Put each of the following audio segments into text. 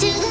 to the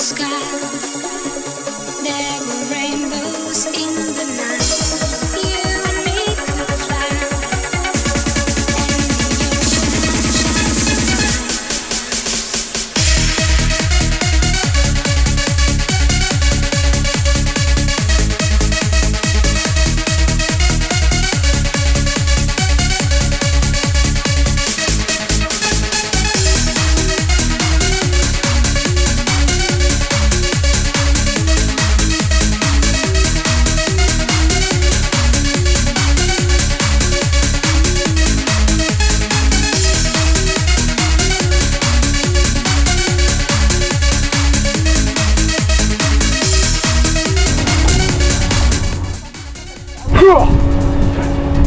sky, there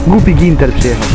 Głupi Ginter przyjechał.